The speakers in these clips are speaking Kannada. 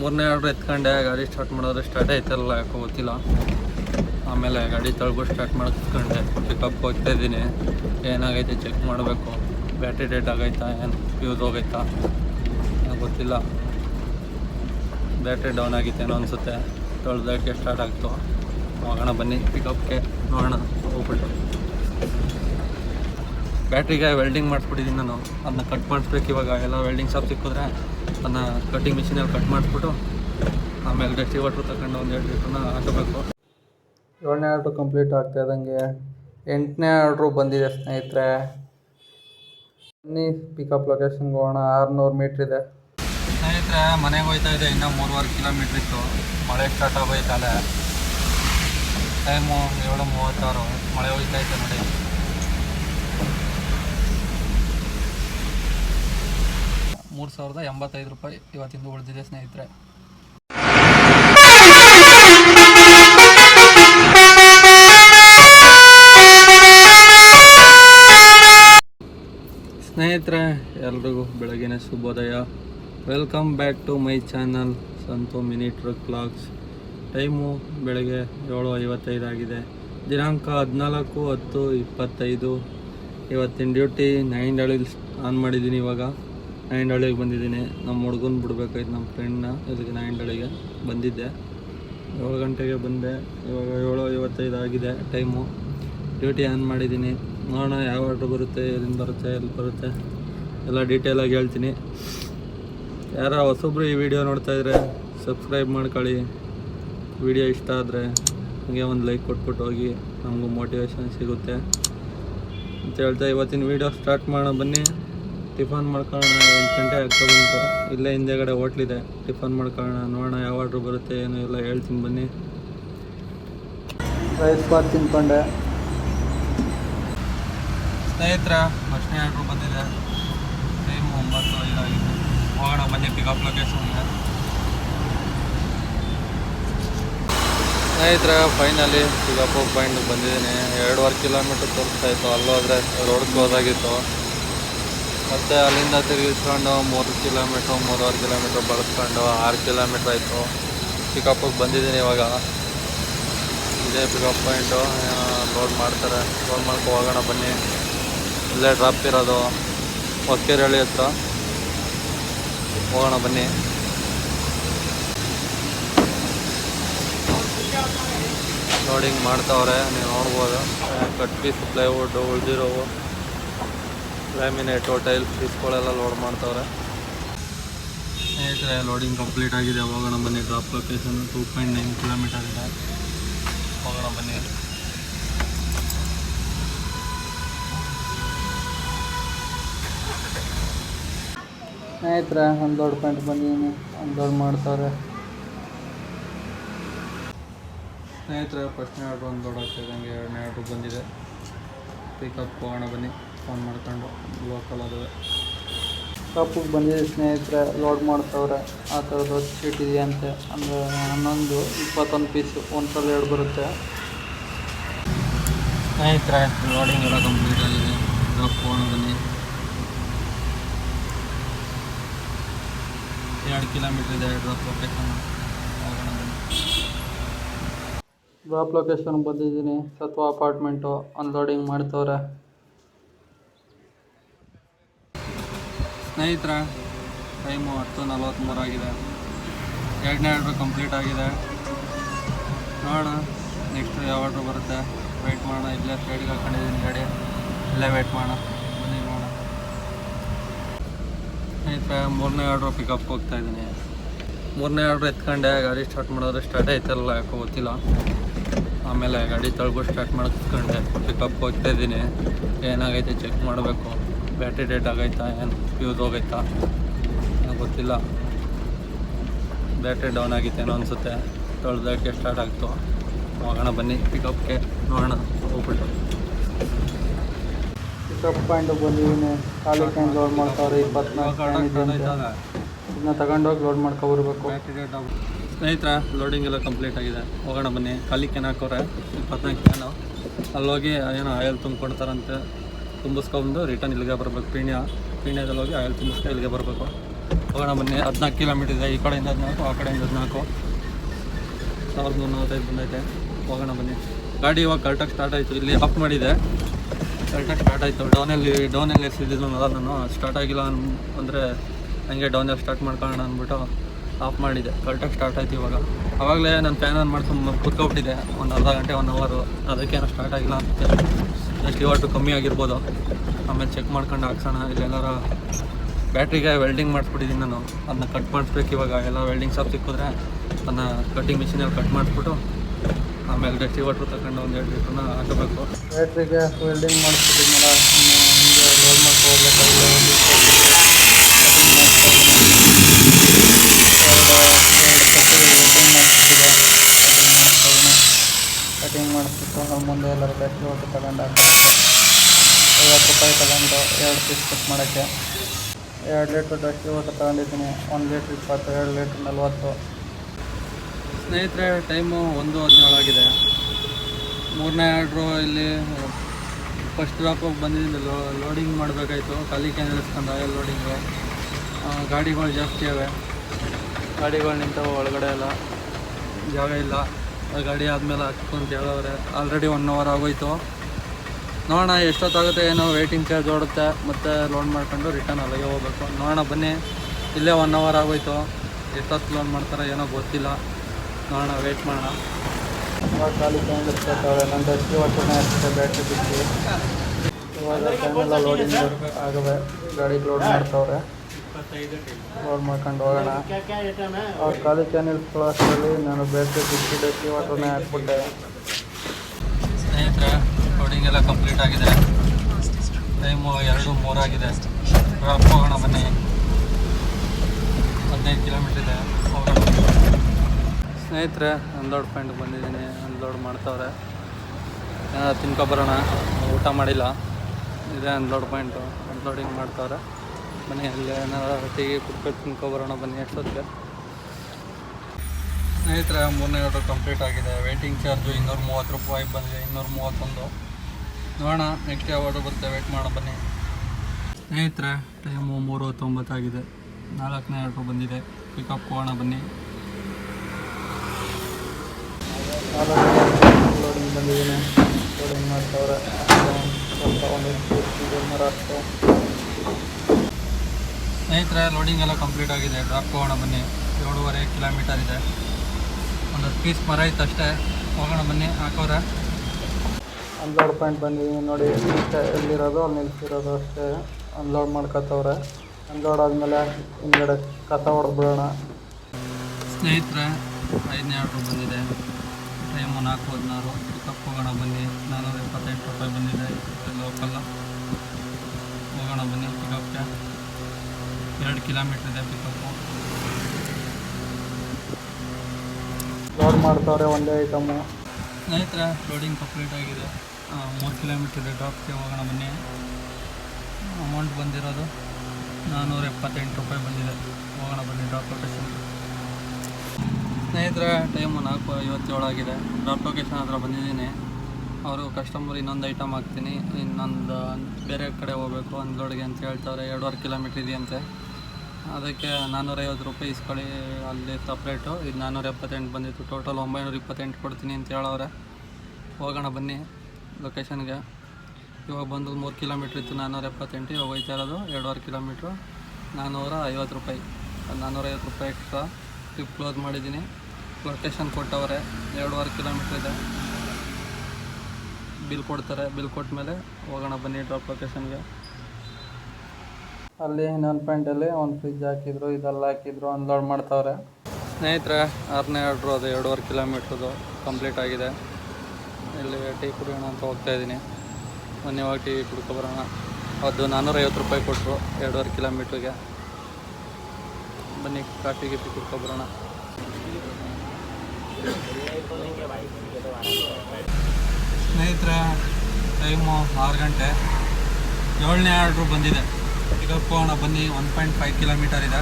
ಮೂರನೇ ಆರ್ಡ್ರ್ ಎತ್ಕೊಂಡೆ, ಗಾಡಿ ಸ್ಟಾರ್ಟ್ ಮಾಡಿದ್ರೆ ಸ್ಟಾರ್ಟ್ ಆಯ್ತಲ್ಲ, ಯಾಕೋ ಗೊತ್ತಿಲ್ಲ. ಆಮೇಲೆ ಗಾಡಿ ತಳ್ಬಿಟ್ಟು ಸ್ಟಾರ್ಟ್ ಮಾಡಿಸ್ಕೊಂಡೆ. ಪಿಕಪ್ ಹೋಗ್ತಾ ಇದ್ದೀನಿ. ಏನಾಗೈತೆ ಚೆಕ್ ಮಾಡಬೇಕು. ಬ್ಯಾಟ್ರಿ ಡೇಟ್ ಆಗೈತಾ, ಏನು ಫ್ಯೂಸ್ ಹೋಗೈತಾ, ಏನೋ ಗೊತ್ತಿಲ್ಲ. ಬ್ಯಾಟ್ರಿ ಡೌನ್ ಆಗಿತ್ತೇನೋ ಅನಿಸುತ್ತೆ. ತೊಳೆದಕ್ಕೆ ಸ್ಟಾರ್ಟ್ ಆಗ್ತು. ಹೋಗೋಣ ಬನ್ನಿ ಪಿಕಪ್ಗೆ ನೋಡೋಣ, ಹೋಗ್ಬಿಟ್ಟು. ಬ್ಯಾಟ್ರಿಗೆ ವೆಲ್ಡಿಂಗ್ ಮಾಡಿಸ್ಬಿಟ್ಟಿದ್ದೀನಿ ನಾನು. ಅದನ್ನ ಕಟ್ ಮಾಡಿಸ್ಬೇಕು ಇವಾಗ. ಎಲ್ಲ ವೆಲ್ಡಿಂಗ್ ಶಾಪ್ ಸಿಕ್ಕಿದ್ರೆ ಅದನ್ನ ಕಟಿಂಗ್ ಮಿಷಿನಲ್ಲಿ ಕಟ್ ಮಾಡಿಸ್ಬಿಟ್ಟು ಆಮೇಲೆ ಗಟ್ಟಿ ವಾಟ್ರ್ ತಗೊಂಡು ಒಂದು ಎರಡು ಲೀಟ್ರನ್ನ ಹಾಕಬೇಕು. ಏಳನೇ ಆರ್ಡ್ರು ಕಂಪ್ಲೀಟ್ ಆಗ್ತಾ ಇದ್ದಂಗೆ. ಎಂಟನೇ ಆರ್ಡ್ರು ಬಂದಿದೆ ಸ್ನೇಹಿತರೆ. ಬನ್ನಿ ಪಿಕಪ್ ಲೊಕೇಶನ್ಗೆ ಹೋಗೋಣ. ಆರುನೂರು ಮೀಟ್ರ್ ಇದೆ. ಸ್ನೇಹಿತರೆ ಮನೆಗೆ ಹೋಯ್ತಾ ಇದೆ ಇನ್ನೂ ಮೂರುವರೆ ಕಿಲೋಮೀಟ್ರ್ ಇತ್ತು. ಮಳೆ ಸ್ಟಾರ್ಟ್ ಆಗೋಯ್ತಲ್ಲ. ಟೈಮು ಏಳು ಮೂವತ್ತಾರು. ಮಳೆ ಹೋಯ್ತಾ ಇದೆ ನೋಡಿ. ಮೂರು ಸಾವಿರದ ಎಂಬತ್ತೈದು ರೂಪಾಯಿ ಇವತ್ತಿಂದು ಉಳಿದಿದೆ, ಸ್ನೇಹಿತರೆ. ಸ್ನೇಹಿತರೆ, ಎಲ್ರಿಗೂ ಬೆಳಗಿನ ಶುಭೋದಯ. Welcome back to my channel Santu mini truck vlogs time ಬೆಳಗ್ಗೆ ಏಳು ಐವತ್ತೈದಾಗಿದೆ ದಿನಾಂಕ ಹದಿನಾಲ್ಕು ಹತ್ತು ಇಪ್ಪತ್ತೈದು. ಇವತ್ತಿನ ಡ್ಯೂಟಿ ನೈನ್ ಡಳಿಲ್ ಆನ್ ಮಾಡಿದ್ದೀನಿ ಇವಾಗ. ನೈನ್ ಹಳ್ಳಿಗೆ ಬಂದಿದ್ದೀನಿ. ನಮ್ಮ ಹುಡುಗನ ಬಿಡ್ಬೇಕಾಯ್ತು, ನಮ್ಮ ಫ್ರೆಂಡ್ನ ಇದಕ್ಕೆ ನೈನ್ ಹಳ್ಳಿಗೆ ಬಂದಿದ್ದೆ. ಏಳು ಗಂಟೆಗೆ ಬಂದೆ. ಇವಾಗ ಏಳು ಐವತ್ತೈದು ಆಗಿದೆ ಟೈಮು ಡ್ಯೂಟಿ ಆನ್ ಮಾಡಿದ್ದೀನಿ. ನೋಡೋಣ ಯಾವ ಆರ್ಡ್ರ್ ಬರುತ್ತೆ, ಎಲ್ಲಿಂದ ಬರುತ್ತೆ, ಎಲ್ಲಿ ಬರುತ್ತೆ. ಎಲ್ಲ ಡೀಟೇಲಾಗಿ ಹೇಳ್ತೀನಿ. ಯಾರೋ ಹೊಸೊಬ್ರು ಈ ವಿಡಿಯೋ ನೋಡ್ತಾ ಇದ್ರೆ ಸಬ್ಸ್ಕ್ರೈಬ್ ಮಾಡ್ಕೊಳ್ಳಿ. ವಿಡಿಯೋ ಇಷ್ಟ ಆದರೆ ಹಾಗೆ ಒಂದು ಲೈಕ್ ಕೊಟ್ಬಿಟ್ಟು ಹೋಗಿ. ನಮಗೂ ಮೋಟಿವೇಶನ್ ಸಿಗುತ್ತೆ. ಅಂತ ಹೇಳ್ತಾ ಇವತ್ತಿನ ವಿಡಿಯೋ ಸ್ಟಾರ್ಟ್ ಮಾಡೋಣ ಬನ್ನಿ. ಟಿಫನ್ ಮಾಡ್ಕೊಳ್ಳೋಣ ಎಂಟು ಗಂಟೆ ಆಗ್ತಾ ಬಂತು. ಇಲ್ಲೇ ಹಿಂದೆಗಡೆ ಹೋಟ್ಲಿದೆ ಟಿಫನ್ ಮಾಡ್ಕೊಳ್ಳೋಣ ನೋಡೋಣ ಯಾವ ಆರ್ಡ್ರ್ ಬರುತ್ತೆ ಏನು ಎಲ್ಲ ಹೇಳ್ತೀನಿ ಬನ್ನಿ. ರೈಸ್ ಬಾತ್ ತಿನ್ಕೊಂಡೆ. ಸ್ನೇಹಿತರ ಫಸ್ಟ್ನೇ ಆರ್ಡ್ರ್ ಬಂದಿದೆ. ಟೈಮ್ ಒಂಬತ್ತು ಐದಾಗಿದೆ ಹೋಗೋಣ ಬನ್ನಿ ಪಿಕಪ್ ಲೊಕೇಶನ್ಗೆ ಸ್ನೇಹಿತರ ಫೈನಲಿ ಪಿಕಪ್ ಪಾಯಿಂಟ್ ಬಂದಿದ್ದೀನಿ. ಎರಡೂವರೆ ಕಿಲೋಮೀಟ್ರ್ ತೋರಿಸ್ತಾ ಇತ್ತು. ಅಲ್ಲೋದ್ರೆ ರೋಡ್ ಕ್ಲೋಸ್ ಆಗಿತ್ತು. ಮತ್ತು ಅಲ್ಲಿಂದ ತಿರುಗಿಸ್ಕೊಂಡು ಮೂರು ಕಿಲೋಮೀಟ್ರು, ಮೂರುವರೆ ಕಿಲೋಮೀಟ್ರ್ ಬಳಸ್ಕೊಂಡು ಆರು ಕಿಲೋಮೀಟ್ರ್ ಆಯಿತು. ಪಿಕಪ್ಪಿಗೆ ಬಂದಿದ್ದೀನಿ ಇವಾಗ. ಇದೇ ಪಿಕಪ್ ಪಾಯಿಂಟು ಲೋಡ್ ಮಾಡ್ತಾರೆ. ಲೋಡ್ ಮಾಡ್ಕೊ ಹೋಗೋಣ ಬನ್ನಿ. ಇಲ್ಲೇ ಡ್ರಾಪ್ ಇರೋದು. ಹೊಸಕೆರಹಳ್ಳಿ ಹತ್ರ. ಹೋಗೋಣ ಬನ್ನಿ. ಲೋಡಿಂಗ್ ಮಾಡ್ತಾವ್ರೆ. ನೀವು ನೋಡ್ಬೋದು. ಕಟ್ ಪೀಸ್ ಪ್ಲೈವುಡ್ ಉಳಿದಿರೋವು. ಲ್ಯಾಮಿನೇಟು ಟೈಲ್ ಪೀಸ್ಗಳೆಲ್ಲ ಲೋಡ್ ಮಾಡ್ತಾವ್ರೆ. ಸ್ನೇಹಿತರೆ ಲೋಡಿಂಗ್ ಕಂಪ್ಲೀಟ್ ಆಗಿದೆ. ಹೋಗೋಣ ಬನ್ನಿ drop location two point nine kilometre ಇದೆ. ಹೋಗೋಣ ಬನ್ನಿ ಸ್ನೇಹಿತರೆ ಒಂದು ದೊಡ್ಡ ಪಾಯಿಂಟ್ ಬನ್ನಿ. ಒಂದು ದೊಡ್ಡ ಮಾಡ್ತಾರೆ ಸ್ನೇಹಿತರೆ ಫಸ್ಟ್ನೇ ಆರ್ಡ್ರ್ ಒಂದು ದೊಡ್ಡ ಆಗ್ತಿದ್ದಂಗೆ ಎರಡನೇ ಆರ್ಡ್ರ್ ಬಂದಿದೆ. ಪಿಕಪ್ ಹೋಗೋಣ ಬನ್ನಿ. ಫೋನ್ ಮಾಡ್ಕೊಂಡು ಲೋಕಲ್ ಅದುವೆ. ಕಾಪುಗೆ ಬಂದಿದೆ ಸ್ನೇಹಿತರೆ ಲೋಡ್ ಮಾಡ್ತವ್ರೆ. ಆ ಥರದ್ದು ಶೀಟ್ ಇದೆಯಂತೆ ಅಂದರೆ ಹನ್ನೊಂದು ಇಪ್ಪತ್ತೊಂದು ಪೀಸು ಒಂದು ಸಲ ಎರಡು ಬರುತ್ತೆ. ಸ್ನೇಹಿತರೆ ಲೋಡಿಂಗ್ ಎಲ್ಲ ಕಂಪ್ಲೀಟ್ ಆಗಿದೆ. ಫೋನ್ ಬನ್ನಿ ಎರಡು ಕಿಲೋಮೀಟ್ರ್ ಇದೆ ಡ್ರಾಪ್ ಲೊಕೇಶನ್ ಡ್ರಾಪ್ ಲೊಕೇಶನ್ ಬಂದಿದ್ದೀನಿ. ಸತ್ವ ಅಪಾರ್ಟ್ಮೆಂಟು ಅನ್ಲೋಡಿಂಗ್ ಮಾಡ್ತವ್ರೆ. ಸ್ನೇಹಿತರ ಟೈಮು ಹತ್ತು ನಲ್ವತ್ತ್ಮೂರು ಆಗಿದೆ. ಎರಡನೇ ಆರ್ಡ್ರ್ ಕಂಪ್ಲೀಟ್ ಆಗಿದೆ. ನೋಡೋಣ ನೆಕ್ಸ್ಟ್ ಯಾವ ಆರ್ಡ್ರ್ ಬರುತ್ತೆ. ವೆಯ್ಟ್ ಮಾಡೋಣ, ಇಲ್ಲೇ ಸೈಡ್ಗೆ ಹಾಕೊಂಡಿದ್ದೀನಿ ಗಾಡಿ ಇಲ್ಲೇ ವೆಯ್ಟ್ ಮಾಡೋಣ. ಬನ್ನಿ, ನೋಡೋಣ. ಸ್ನೇಹಿತರೆ, ಮೂರನೇ ಆರ್ಡ್ರ್ ಪಿಕಪ್ ಹೋಗ್ತಾ ಇದ್ದೀನಿ. ಮೂರನೇ ಆರ್ಡ್ರ್ ಎತ್ಕೊಂಡೆ, ಗಾಡಿ ಸ್ಟಾರ್ಟ್ ಮಾಡಿದ್ರೆ ಸ್ಟಾರ್ಟ್ ಆಯ್ತಲ್ಲ, ಯಾಕೋ ಗೊತ್ತಿಲ್ಲ. ಆಮೇಲೆ ಗಾಡಿ ತಳ್ಬಿಟ್ಟು ಸ್ಟಾರ್ಟ್ ಮಾಡಿಸ್ಕೊಂಡೆ ಪಿಕಪ್ ಹೋಗ್ತಾ ಇದ್ದೀನಿ. ಏನಾಗೈತೆ ಚೆಕ್ ಮಾಡಬೇಕು. ಬ್ಯಾಟ್ರಿ ಡೇಟ್ ಆಗೈತಾ ಏನು ಫ್ಯೂಸ್ ಹೋಗೈತಾ ಏನೋ ಗೊತ್ತಿಲ್ಲ. ಬ್ಯಾಟ್ರಿ ಡೌನ್ ಆಗಿತ್ತೇನೋ ಅನಿಸುತ್ತೆ. ತೊಳೆದಕ್ಕೆ ಸ್ಟಾರ್ಟ್ ಆಗ್ತು. ಹೋಗೋಣ ಬನ್ನಿ ಪಿಕಪ್ಗೆ ನೋಡೋಣ ಹೋಗ್ಬಿಟ್ಟು. ಪಿಕಪ್ ಪಾಯಿಂಟ್ ಬಂದಿದ್ದೀನಿ ಖಾಲಿ ಟೈಮ್ ಲೋಡ್ ಮಾಡ್ತಾವ್ರೆ ಇಪ್ಪತ್ನಾಲ್ಕು ಇದನ್ನ ತಗೊಂಡೋಗಿ ಲೋಡ್ ಮಾಡ್ಕೊಬರ್ಬೇಕು ಸ್ನೇಹಿತರ ಲೋಡಿಂಗ್ ಎಲ್ಲ ಕಂಪ್ಲೀಟ್ ಆಗಿದೆ. ಹೋಗೋಣ ಬನ್ನಿ. ಖಾಲಿ ಕ್ಯಾನ್ ಹಾಕೋರೆ. ಇಪ್ಪತ್ನಾಲ್ಕು ಕ್ಯಾನು ಅಲ್ಲೋಗಿ ಏನೋ ಆಯಿಲ್ ತುಂಬ್ಕೊಡ್ತಾರಂತೆ ತುಂಬಿಸ್ಕೊಂಡು ರಿಟರ್ನ್ ಇಲ್ಲಿಗೆ ಬರಬೇಕು. ಪೀಣ್ಯ ಪೀಣ್ಯದಲ್ಲಿ ಹೋಗಿ ಆಯಿಲ್ ತುಂಬಿಸ್ಕೊಂಡು ಇಲ್ಲಿಗೆ ಬರಬೇಕು. ಹೋಗೋಣ ಬನ್ನಿ. ಹದಿನಾಲ್ಕು ಕಿಲೋಮೀಟರ್ ಇದೆ. ಈ ಕಡೆಯಿಂದ ಹದಿನಾಲ್ಕು, ಆ ಕಡೆಯಿಂದ ಹದಿನಾಲ್ಕು. ಸಾವಿರದ ನೂರೈವತ್ತೈದು ಬಂದೈತೆ. ಹೋಗೋಣ ಬನ್ನಿ. ಗಾಡಿ ಇವಾಗ ಕರೆಕ್ಟಾಗಿ ಸ್ಟಾರ್ಟ್ ಆಯಿತು. ಇಲ್ಲಿ ಆಫ್ ಮಾಡಿದೆ. ಕರೆಕ್ಟಾಗಿ ಸ್ಟಾರ್ಟ್ ಆಯಿತು. ಡೌನಲ್ಲಿ ಡೌನಲ್ಲಿ ಎಸಿದ್ದಿದ್ನಲ್ಲ ನಾನು ಸ್ಟಾರ್ಟ್ ಆಗಿಲ್ಲ ಅನ್, ಅಂದರೆ ಹಂಗೆ ಡೌನಲ್ಲಿ ಸ್ಟಾರ್ಟ್ ಮಾಡ್ಕೊಳ್ಳೋಣ ಅಂದ್ಬಿಟ್ಟು ಆಫ್ ಮಾಡಿದೆ. ಕರೆಕ್ಟಾಗಿ ಸ್ಟಾರ್ಟ್ ಆಯಿತು ಇವಾಗ. ಆವಾಗಲೇ ನಾನು ಫ್ಯಾನ್ ಆನ್ ಮಾಡ್ಕೊಂಡು ಕೂತ್ಕೊಬಿಟ್ಟಿದೆ ಒಂದು ಅರ್ಧ ಗಂಟೆ ಒನ್ ಅವರು ಅದಕ್ಕೇನೋ ಸ್ಟಾರ್ಟ್ ಆಗಿಲ್ಲ ಅನ್ಸುತ್ತೆ. ಜಸ್ಟ್ ಇವತ್ತು ಕಮ್ಮಿ ಆಗಿರ್ಬೋದು. ಆಮೇಲೆ ಚೆಕ್ ಮಾಡ್ಕೊಂಡು ಹಾಕ್ಸೋಣ. ಇಲ್ಲೆಲ್ಲಾರ ಬ್ಯಾಟ್ರಿಗೆ ವೆಲ್ಡಿಂಗ್ ಮಾಡಿಸ್ಬಿಟ್ಟಿದ್ದೀನಿ ನಾನು. ಅದನ್ನ ಕಟ್ ಮಾಡಿಸ್ಬೇಕು ಇವಾಗ. ಎಲ್ಲ ವೆಲ್ಡಿಂಗ್ ಶಾಪ್ ಸಿಕ್ಕಿದ್ರೆ ಅದನ್ನ ಕಟ್ಟಿಂಗ್ ಮಿಷಿನಲ್ಲಿ ಕಟ್ ಮಾಡಿಸ್ಬಿಟ್ಟು ಆಮೇಲೆ ಡಸ್ಟಿ ವಾಟ್ರ್ ತಗೊಂಡು ಒಂದು ಎರಡು ಲೀಟ್ರನ್ನ ಹಾಕಬೇಕು. ಬ್ಯಾಟ್ರಿಗೆ ವೆಲ್ಡಿಂಗ್ ಮಾಡಿಸ್ಬಿಟ್ಟಿದ್ದೀನಲ್ಲ ಹಿಂಗೆ ಲೋಡ್ ಕಟಿಂಗ್ ಮಾಡಿಸ್ಬಿಟ್ಟು ಮುಂದೆ ಎಲ್ಲರೂ ಡಸ್ಟಿ ಹೋಗಿ ತಗೊಂಡು ಐವತ್ತು ರೂಪಾಯಿ ತಗೊಂಡು ಎರಡು ಪೀಸ್ ಕಟ್ ಮಾಡೋಕ್ಕೆ. ಎರಡು ಲೀಟ್ರ್ ಡಸ್ಟಿ ವಾಟರ್ ತಗೊಂಡಿದ್ದೀನಿ. ಒಂದು ಲೀಟ್ರ್ ಇಪ್ಪತ್ತು, ಎರಡು ಲೀಟ್ರ್ ನಲ್ವತ್ತು. ಸ್ನೇಹಿತರೆ ಟೈಮು ಒಂದು ಹದಿನೇಳು ಆಗಿದೆ. ಮೂರನೇ ಆರ್ಡ್ರು ಇಲ್ಲಿ ಫಸ್ಟ್ ಡ್ರಾಪಿಗೆ ಬಂದಿದ್ದೀನಿ. ಲೋ ಲೋಡಿಂಗ್ ಮಾಡಬೇಕಾಯ್ತು. ಖಾಲಿ ಕ್ಯಾನ್ ಇಳಿಸ್ಕೊಂಡು ಆಯಿಲ್ ಲೋಡಿಂಗು ಗಾಡಿಗಳು ಜಾಸ್ತಿ ಇವೆ. ಗಾಡಿಗಳು ನಿಂತವು ಒಳಗಡೆ ಎಲ್ಲ. ಜಾಗ ಇಲ್ಲ. ಆ ಗಾಡಿ ಆದಮೇಲೆ ಹಾಕ್ತು ಅಂತ ಹೇಳೋರೆ ಆಲ್ರೆಡಿ ಒನ್ ಅವರ್ ಆಗೋಯ್ತು. ನೋಡೋಣ ಎಷ್ಟೊತ್ತಾಗುತ್ತೆ, ಏನೋ ವೇಟಿಂಗ್ ಚಾರ್ಜ್ ಓಡುತ್ತೆ, ಮತ್ತು ಲೋಡ್ ಮಾಡ್ಕೊಂಡು ರಿಟರ್ನ್ ಅಲ್ಲಿಗೆ ಹೋಗ್ಬೇಕು. ನೋಡೋಣ ಬನ್ನಿ. ಇಲ್ಲೇ ಒನ್ ಅವರ್ ಆಗೋಯ್ತು. ಎಷ್ಟೊತ್ತು ಲೋನ್ ಮಾಡ್ತಾರೆ ಏನೋ ಗೊತ್ತಿಲ್ಲ. ನೋಡೋಣ ವೇಟ್ ಮಾಡೋಣ. ಇವಾಗ ಖಾಲಿ ಅಷ್ಟೇ ಬ್ಯಾಟ್ರಿ ಬಿಟ್ಟು. ಇವಾಗ ಲೋಡಿಂಗ್ ಆಗವೆ. ಗಾಡಿ ಲೋಡ್ ಮಾಡ್ತಾವ್ರೆ. ಲೋಡ್ ಮಾಡ್ಕೊಂಡು ಹೋಗೋಣ. ಅವ್ರ ಖಾಲಿ ಚಾನೆಲ್ ಅಷ್ಟರಲ್ಲಿ ನಾನು ಬೇರೆ ಡಸ್ಟಿ ವಾಟರ್ನೇ ಹಾಕ್ಬಿಟ್ಟೆ. ಸ್ನೇಹಿತರೆ ಲೋಡಿಂಗ್ ಎಲ್ಲ ಕಂಪ್ಲೀಟ್ ಆಗಿದೆ. ಟೈಮು ಎರಡು ಮೂರಾಗಿದೆ ಡ್ರಾಪ್ ಹೋಗೋಣ ಬನ್ನಿ. ಹದಿನೈದು ಕಿಲೋಮೀಟ್ರ್ ಇದೆ. ಹೋಗೋಣ ಸ್ನೇಹಿತರೆ ಅನ್ಲೋಡ್ ಪಾಯಿಂಟ್ ಬಂದಿದ್ದೀನಿ. ಅನ್ಲೋಡ್ ಮಾಡ್ತಾವ್ರೆ. ಏನಾದ್ರು ತಿನ್ಕೊಬರೋಣ ಊಟ ಮಾಡಿಲ್ಲ. ಇದೆ ಅನ್ಲೋಡ್ ಪಾಯಿಂಟು ಅನ್ಲೋಡಿಂಗ್ ಮಾಡ್ತಾವ್ರೆ. ಬನ್ನಿ ಅಲ್ಲಿ ತೆಗಿ ಟೀ ಕುಡ್ಕೊಂಡು ತಿನ್ಕೊಬರೋಣ ಬನ್ನಿ ಎಷ್ಟೊತ್ತಿಗೆ ಸ್ನೇಹಿತರೆ, ಮೂರನೇ ಆರ್ಡರ್ ಕಂಪ್ಲೀಟ್ ಆಗಿದೆ. ವೇಟಿಂಗ್ ಚಾರ್ಜು ಇನ್ನೂರ ಮೂವತ್ತು ರೂಪಾಯಿ ಬಂದಿದೆ, ಇನ್ನೂರ ಮೂವತ್ತೊಂದು. ನೋಡೋಣ ನೆಕ್ಸ್ಟ್ ಯಾವ ಆರ್ಡರ್ ಬರುತ್ತೆ ವೇಟ್ ಮಾಡೋಣ ಬನ್ನಿ. ಸ್ನೇಹಿತರೆ ಟೈಮು ಮೂರು ತೊಂಬತ್ತಾಗಿದೆ ನಾಲ್ಕನೇ ಆರ್ಡ್ರ್ ಬಂದಿದೆ. ಪಿಕಪ್ ಹೋಗೋಣ ಬನ್ನಿ. ಲೋಡಿಂಗ್ ಬಂದಿದ್ದೀನಿ. ಲೋಡಿಂಗ್ ಮಾಡ್ತಾವ್ರೆ. ಒಂದು ಮರ ಅಷ್ಟೇ ಸ್ನೇಹಿತರೆ ಲೋಡಿಂಗ್ ಎಲ್ಲ ಕಂಪ್ಲೀಟ್ ಆಗಿದೆ. ಡ್ರಾಪ್ ಹೋಗೋಣ ಬನ್ನಿ. ಏಳುವರೆ ಕಿಲೋಮೀಟರ್ ಇದೆ. ಒಂದು ಪೀಸ್ ಮರ ಇತ್ತು ಅಷ್ಟೇ. ಹೋಗೋಣ ಬನ್ನಿ ಹಾಕೋರೆ. ಅನ್ಲೋಡ್ ಪಾಯಿಂಟ್ ಬಂದಿದ್ದೀನಿ ನೋಡಿ ಎಲ್ಲಿರೋದು ಅಲ್ಲಿ ನಿಲ್ಸಿರೋದು ಅಷ್ಟೇ. ಅನ್ಲೋಡ್ ಮಾಡ್ಕೊತವ್ರೆ. ಅನ್ಲೋಡ್ ಆದಮೇಲೆ ಹಿಂದ್ಗಡೆ ಕಸ ಹೊಡೆದ್ಬಿಡೋಣ. ಸ್ನೇಹಿತರೆ ಐದನೇ ಆರ್ಡ್ರ್ ಬಂದಿದೆ. ಟೈಮು ನಾಲ್ಕು ಹದಿನಾರು. ಪಿಕಪ್ ಹೋಗೋಣ ಬನ್ನಿ. ನಾನ್ನೂರ ಇಪ್ಪತ್ತೆಂಟು ರೂಪಾಯಿ ಬಂದಿದೆ. ಲೋಕಲ್ಲ ಹೋಗೋಣ ಬನ್ನಿ ಪಿಕಪ್ಗೆ ಎರಡು ಕಿಲೋಮೀಟ್ರ್ ಇದೆ ಪಿಕಪ್ಪು ಲೋಡ್ ಮಾಡ್ತಾವ್ರೆ ಒಂದೇ ಐಟಮು ಸ್ನೇಹಿತರೆ ಲೋಡಿಂಗ್ ಕಂಪ್ಲೀಟ್ ಆಗಿದೆ. ಮೂರು ಕಿಲೋಮೀಟ್ರ್ ಇದೆ. ಡ್ರಾಪ್ಗೆ ಹೋಗೋಣ ಬನ್ನಿ. ಅಮೌಂಟ್ ಬಂದಿರೋದು ನಾನ್ನೂರ ಎಪ್ಪತ್ತೆಂಟು ರೂಪಾಯಿ ಬಂದಿದೆ. ಹೋಗೋಣ ಬನ್ನಿ ಡ್ರಾಪ್ ಲೊಕೇಶನ್ ಸ್ನೇಹಿತರೆ ಟೈಮು ನಾಲ್ಕು ಐವತ್ತೇಳು ಆಗಿದೆ. ಡ್ರಾಪ್ ಲೊಕೇಶನ್ ಹತ್ರ ಬಂದಿದ್ದೀನಿ. ಅವರು ಕಸ್ಟಮರ್ ಇನ್ನೊಂದು ಐಟಮ್ ಹಾಕ್ತೀನಿ. ಇನ್ನೊಂದು ಬೇರೆ ಕಡೆ ಹೋಗಬೇಕು ಲೋಡ್ಗೆ ಅಂತ ಹೇಳ್ತಾರೆ ಎರಡೂವರೆ ಕಿಲೋಮೀಟ್ರ್ ಇದೆಯಂತೆ. ಅದಕ್ಕೆ ನಾನ್ನೂರೈವತ್ತು ರೂಪಾಯಿ ಇಸ್ಕೊಳ್ಳಿ, ಅಲ್ಲಿ ಸಪ್ರೇಟು ಇದು ನಾನ್ನೂರ ಎಪ್ಪತ್ತೆಂಟು ಬಂದಿತ್ತು. ಟೋಟಲ್ ಒಂಬೈನೂರ ಇಪ್ಪತ್ತೆಂಟು ಕೊಡ್ತೀನಿ ಅಂತ ಹೇಳೋರೆ ಹೋಗೋಣ ಬನ್ನಿ ಲೊಕೇಶನ್ಗೆ ಇವಾಗ ಬಂದು ಮೂರು ಕಿಲೋಮೀಟ್ರ್ ಇತ್ತು ನಾನ್ನೂರ ಎಪ್ಪತ್ತೆಂಟು ಇವಾಗ ಹೋಯ್ತಾ ಇರೋದು ಎರಡೂವರೆ ಕಿಲೋಮೀಟ್ರು ನಾನ್ನೂರ ಐವತ್ತು ರೂಪಾಯಿ. ನಾನ್ನೂರೈವತ್ತು ರೂಪಾಯಿ ಎಕ್ಸ್ಟ್ರಾ ಟ್ರಿಪ್ ಕ್ಲೋಸ್ ಮಾಡಿದ್ದೀನಿ. ಲೊಕೇಶನ್ ಕೊಟ್ಟವ್ರೆ. ಎರಡೂವರೆ ಕಿಲೋಮೀಟ್ರ್ ಇದೆ. ಬಿಲ್ ಕೊಡ್ತಾರೆ. ಬಿಲ್ ಕೊಟ್ಟ ಮೇಲೆ ಹೋಗೋಣ ಬನ್ನಿ ಡ್ರಾಪ್ ಲೊಕೇಶನ್ಗೆ ಅಲ್ಲಿ ಇನ್ನೊಂದು ಪಾಯಿಂಟಲ್ಲಿ ಒಂದು ಫ್ರಿಜ್ ಹಾಕಿದ್ರು, ಇದೆಲ್ಲ ಹಾಕಿದ್ರು ಅನ್ಲೋಡ್ ಮಾಡ್ತಾವ್ರೆ. ಸ್ನೇಹಿತರೆ, ಆರನೇ ಆರ್ಡ್ರು ಅದು ಎರಡೂವರೆ ಕಿಲೋಮೀಟ್ರದು ಕಂಪ್ಲೀಟ್ ಆಗಿದೆ. ಇಲ್ಲಿ ಟೀ ಕುಡಿಯೋಣ ಅಂತ ಹೋಗ್ತಾ ಇದ್ದೀನಿ. ಮೊನ್ನೆ ಇವಾಗ ಟೀ ಕುಡ್ಕೊಬರೋಣ. ಅದು ನಾನ್ನೂರೈವತ್ತು ರೂಪಾಯಿ ಕೊಟ್ಟರು ಎರಡೂವರೆ ಕಿಲೋಮೀಟ್ರಿಗೆ ಬನ್ನಿ, ಕಾಫಿ, ಗಿಫಿ ಕುಡ್ಕೊಬರೋಣ. ಸ್ನೇಹಿತರೆ ಟೈಮು ಆರು ಗಂಟೆ. ಏಳನೇ ಆರ್ಡ್ರು ಬಂದಿದೆ. ಪಿಕಪ್ ಹೋಗೋಣ ಬನ್ನಿ ಒನ್ ಪಾಯಿಂಟ್ ಫೈವ್ ಕಿಲೋಮೀಟರ್ ಇದೆ.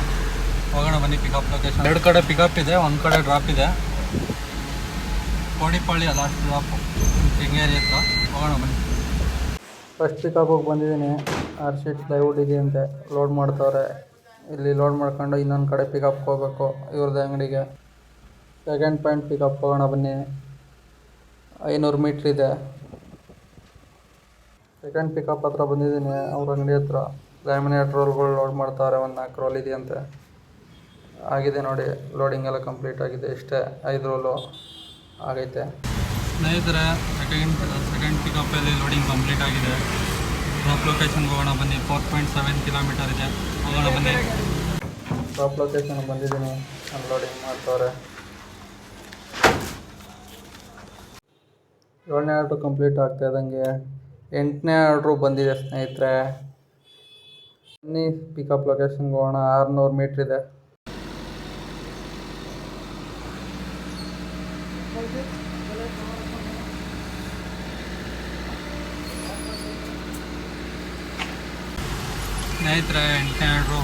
ಹೋಗೋಣ, ಬನ್ನಿ ಪಿಕಪ್ ಲೊಕೇಶನ್ ಎರಡು ಕಡೆ ಪಿಕಪ್ ಇದೆ, ಒಂದು ಕಡೆ ಡ್ರಾಪ್ ಇದೆ. ಕೋಣಿಪಾಳಿ ಲಾಸ್ಟ್ ಡ್ರಾಪು ಕೆಂಗೇರಿ ಹತ್ರ ಹೋಗೋಣ, ಬನ್ನಿ. ಫಸ್ಟ್ ಪಿಕಪ್ಪಿಗೆ ಬಂದಿದ್ದೀನಿ. ಆರ್ ಶೀಟ್ ಪ್ಲೈವುಡ್ ಇದೆಯಂತೆ ಲೋಡ್ ಮಾಡ್ತವ್ರೆ. ಇಲ್ಲಿ ಲೋಡ್ ಮಾಡ್ಕೊಂಡು ಇನ್ನೊಂದು ಕಡೆ ಪಿಕಪ್ ಹೋಗ್ಬೇಕು ಇವ್ರದ್ದು ಅಂಗಡಿಗೆ. ಸೆಕೆಂಡ್ ಪಾಯಿಂಟ್ ಪಿಕಪ್ ಹೋಗೋಣ, ಬನ್ನಿ. ಐನೂರು ಮೀಟ್ರ್ ಇದೆ. ಸೆಕೆಂಡ್ ಪಿಕಪ್ ಹತ್ರ ಬಂದಿದ್ದೀನಿ, ಅವ್ರ ಅಂಗಡಿ ಹತ್ರ. ಲ್ಯಾಮಿನೇಟ್ ರೋಲ್ಗಳು ಲೋಡ್ ಮಾಡ್ತಾರೆ ಒಂದು ನಾಲ್ಕು ರೋಲ್ ಇದೆಯಂತೆ. ಆಗಿದೆ ನೋಡಿ ಲೋಡಿಂಗ್ ಎಲ್ಲ ಕಂಪ್ಲೀಟ್ ಆಗಿದೆ ಇಷ್ಟೇ ಐದು ರೋಲು ಆಗೈತೆ. ಸ್ನೇಹಿತರೆ ಸೆಕೆಂಡ್ ಸೆಕೆಂಡ್ ಪಿಕಪ್ಪಲ್ಲಿ ಲೋಡಿಂಗ್ ಕಂಪ್ಲೀಟ್ ಆಗಿದೆ. ಡ್ರಾಪ್ ಲೊಕೇಶನ್ಗೆ ಹೋಗೋಣ ಬನ್ನಿ ಫೋರ್ ಪಾಯಿಂಟ್ ಸೆವೆನ್ ಕಿಲೋಮೀಟರ್ ಇದೆ. ಹೋಗೋಣ ಬನ್ನಿ. ಡ್ರಾಪ್ ಲೊಕೇಶನ್ ಬಂದಿದ್ದೀನಿ ಅನ್ಲೋಡಿಂಗ್ ಮಾಡ್ತಾವ್ರೆ. ಏಳನೇ ಆರ್ಡ್ರು ಕಂಪ್ಲೀಟ್ ಆಗ್ತಾ ಇದ್ದಂಗೆ. ಎಂಟನೇ ಆರ್ಡ್ರು ಬಂದಿದೆ ಸ್ನೇಹಿತರೆ. ಬನ್ನಿ ಪಿಕಪ್ ಲೊಕೇಶನ್ಗೆ ಹೋಗೋಣ, ಆರುನೂರು ಮೀಟ್ರ್ ಇದೆ. ಸ್ನೇಹಿತರೆ ಎಂಟನೇ ಆರ್ಡ್ರು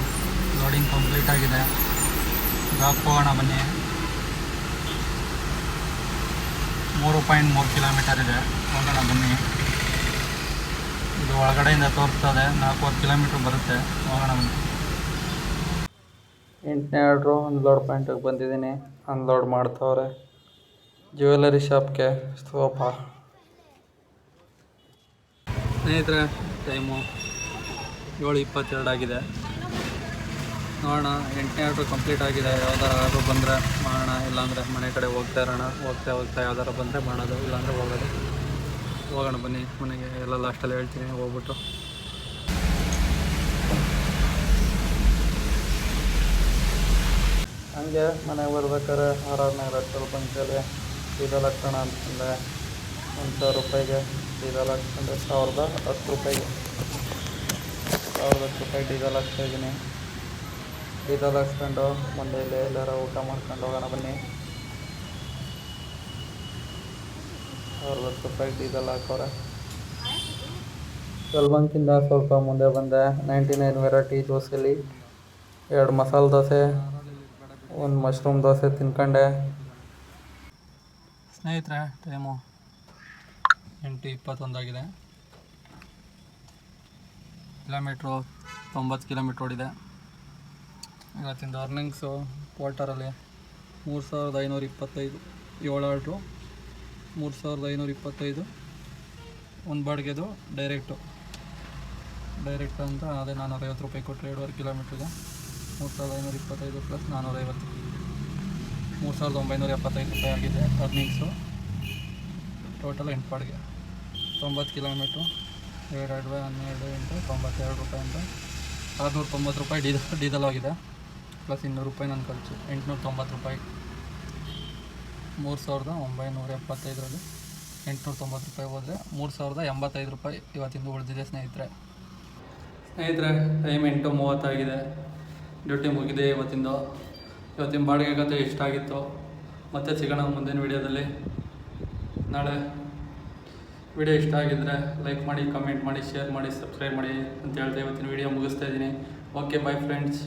ಲೋಡಿಂಗ್ ಕಂಪ್ಲೀಟ್ ಆಗಿದೆ. ಡ್ರಾಪ್ ಹೋಗೋಣ ಬನ್ನಿ. ಮೂರು ಪಾಯಿಂಟ್ ಮೂರು ಕಿಲೋಮೀಟರ್ ಇದೆ. ಹೋಗೋಣ ಬನ್ನಿ. ಇದು ಒಳಗಡೆಯಿಂದ ತೋರಿಸ್ತದೆ. ನಾಲ್ಕೂವರೆ ಕಿಲೋಮೀಟ್ರ್ ಬರುತ್ತೆ. ಹೋಗೋಣ ಎಂಟನೇ ಆರ್ಡ್ರು ಅನ್ಲೋಡ್ ಪಾಯಿಂಟಿಗೆ ಬಂದಿದ್ದೀನಿ. ಅನ್ಲೋಡ್ ಮಾಡ್ತವ್ರೆ. ಜ್ಯುವೆಲರಿ ಶಾಪ್ಗೆ ಸ್ತೋಪ ಸ್ನೇಹಿತರೆ ಟೈಮು ಏಳು ಇಪ್ಪತ್ತೆರಡು ಆಗಿದೆ. ನೋಡೋಣ ಎಂಟನೇ ಆರ್ಡ್ರು ಕಂಪ್ಲೀಟ್ ಆಗಿದೆ. ಯಾವ್ದಾರು ಆರ್ಡ್ರು ಬಂದರೆ ಮಾಡೋಣ. ಇಲ್ಲಾಂದರೆ ಮನೆ ಕಡೆ ಹೋಗ್ತಾ ಇರೋಣ. ಹೋಗ್ತಾ ಹೋಗ್ತಾ ಯಾವ್ದಾರು ಬಂದರೆ ಮಾಡೋದು. ಇಲ್ಲಾಂದರೆ ಹೋಗೋದು. ಹೋಗೋಣ ಬನ್ನಿ, ಮನೆಗೆ ಎಲ್ಲ ಲಾಸ್ಟಲ್ಲಿ ಹೇಳ್ತೀನಿ, ಹೋಗ್ಬಿಟ್ಟು. ಹಂಗೆ ಮನೆಗೆ ಬರ್ಬೇಕಾದ್ರೆ ಆರ್ ಆರ್ ನಗರ ರೂಪಾಯಿ ಬಂಕಲ್ಲಿ ಡೀಸೆಲ್ ಹಾಕ್ಸೋಣ ಅಂತಂದೆ ಒಂದು ಸಾವಿರ ರೂಪಾಯಿಗೆ ಡೀಸೆಲ್ ಹಾಕ್ಕೊಂಡೆ ಸಾವಿರದ ಹತ್ತು ರೂಪಾಯಿಗೆ. ಸಾವಿರದ ಹತ್ತು ರೂಪಾಯಿ ಡೀಸೆಲ್ ಹಾಕ್ತಾ ಇದ್ದೀನಿ ಡೀಸೆಲ್ ಹಾಕ್ಸ್ಕೊಂಡು ಮುಂದೆ ಇಲ್ಲೇ ಎಲ್ಲಾರ ಊಟ ಮಾಡ್ಕೊಂಡು ಹೋಗೋಣ ಬನ್ನಿ. ಹತ್ತು ರೂಪಾಯಿ ಡೀಸೆಲ್ ಹಾಕೋರೆ ಯಲಬಂಕಿಂದ ಸ್ವಲ್ಪ ಮುಂದೆ ಬಂದೆ. ನೈಂಟಿ ನೈನ್ ವೆರೈಟಿ ದೋಸೆಲಿ ಎರಡು ಮಸಾಲೆ ದೋಸೆ, ಒಂದು ಮಶ್ರೂಮ್ ದೋಸೆ ತಿನ್ಕೊಂಡೆ. ಸ್ನೇಹಿತರೆ, ಟೈಮು ಎಂಟು ಇಪ್ಪತ್ತೊಂದಾಗಿದೆ ಕಿಲೋಮೀಟ್ರು ತೊಂಬತ್ತು ಕಿಲೋಮೀಟ್ರ್ ಓಡಿದೆ. ಇವತ್ತಿನ ಅರ್ನಿಂಗ್ಸು ಪೋಲ್ಟರಲ್ಲಿ ಮೂರು ಸಾವಿರದ ಐನೂರ ಇಪ್ಪತ್ತೈದು ಏಳು ಆರ್ಡ್ರು. ಮೂರು ಸಾವಿರದ ಐನೂರ ಇಪ್ಪತ್ತೈದು. ಒಂದು ಬಾಡಿಗೆದು ಡೈರೆಕ್ಟು. ಡೈರೆಕ್ಟ್ ಅಂತ ಅದೇ ನಾನ್ನೂರೈವತ್ತು ರೂಪಾಯಿ ಕೊಟ್ಟರೆ ಎರಡೂವರೆ ಕಿಲೋಮೀಟ್ರಿಗೆ ಮೂರು ಸಾವಿರದ ಐನೂರ ಇಪ್ಪತ್ತೈದು ಪ್ಲಸ್ ನಾನ್ನೂರೈವತ್ತು ಮೂರು ಸಾವಿರದ ಒಂಬೈನೂರ ಎಪ್ಪತ್ತೈದು ರೂಪಾಯಿ ಆಗಿದೆ ಅರ್ನಿಂಗ್ಸು ಟೋಟಲ್ ಎಂಟು ಬಾಡಿಗೆ. ತೊಂಬತ್ತು ಕಿಲೋಮೀಟ್ರು ಎರಡು ಹನ್ನೆರಡು ಎಂಟು ತೊಂಬತ್ತೆರಡು ರೂಪಾಯಿ ಅಂತ. ಆರುನೂರ ತೊಂಬತ್ತು ರೂಪಾಯಿ ಡೀಸಲ್ ಡೀಸಲ್ ಆಗಿದೆ. ಪ್ಲಸ್ ಇನ್ನೂರು ರೂಪಾಯಿ ನನ್ನ ಖರ್ಚು. ಎಂಟುನೂರ ತೊಂಬತ್ತು ರೂಪಾಯಿ. ಮೂರು ಸಾವಿರದ ಒಂಬೈನೂರ ಎಪ್ಪತ್ತೈದರಲ್ಲಿ ಎಂಟುನೂರ ತೊಂಬತ್ತು ರೂಪಾಯಿ ಹೋದರೆ ಮೂರು ಸಾವಿರದ ಎಂಬತ್ತೈದು ರೂಪಾಯಿ ಇವತ್ತಿಂದ ಉಳಿದಿದೆ, ಸ್ನೇಹಿತರೆ. ಸ್ನೇಹಿತರೆ ಟೈಮ್ ಎಂಟು ಮೂವತ್ತಾಗಿದೆ. ಡ್ಯೂಟಿ ಮುಗಿದೆ ಇವತ್ತಿಂದ. ಇವತ್ತಿನ ಬಾಡಿಗೆ ಕತೆ ಎಷ್ಟಾಗಿತ್ತು ಮತ್ತೆ ಸಿಗೋಣ ಮುಂದಿನ ವಿಡಿಯೋದಲ್ಲಿ. ನಾಳೆ ವಿಡಿಯೋ ಇಷ್ಟ ಆಗಿದ್ದರೆ ಲೈಕ್ ಮಾಡಿ ಕಮೆಂಟ್ ಮಾಡಿ ಶೇರ್ ಮಾಡಿ ಸಬ್ಸ್ಕ್ರೈಬ್ ಮಾಡಿ ಅಂತ ಹೇಳ್ತಾ ಇವತ್ತಿನ ವಿಡಿಯೋ ಮುಗಿಸ್ತಾ ಇದ್ದೀನಿ. Okay by friends